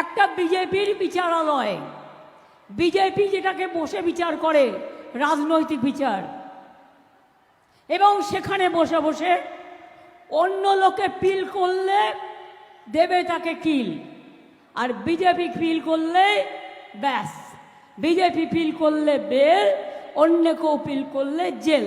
একটা বিজেপির বিচারালয়। বিজেপি যেটাকে বসে বিচার করে, রাজনৈতিক বিচার। এবং সেখানে বসে বসে অন্য লোকে পিল করলে দেবে তাকে কিল। আর বিজেপি পিল করলে ব্যাস। বিজেপি পিল করলে বেল, অন্য কেউ পিল করলে জেল।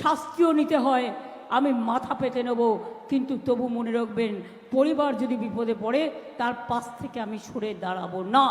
শাস্তিও নিতে হয়, আমি মাথা পেতে নেব। কিন্তু তবু মনে রাখবেন, পরিবার যদি বিপদে পড়ে, তার পাশ থেকে আমি সরে দাঁড়াবো না।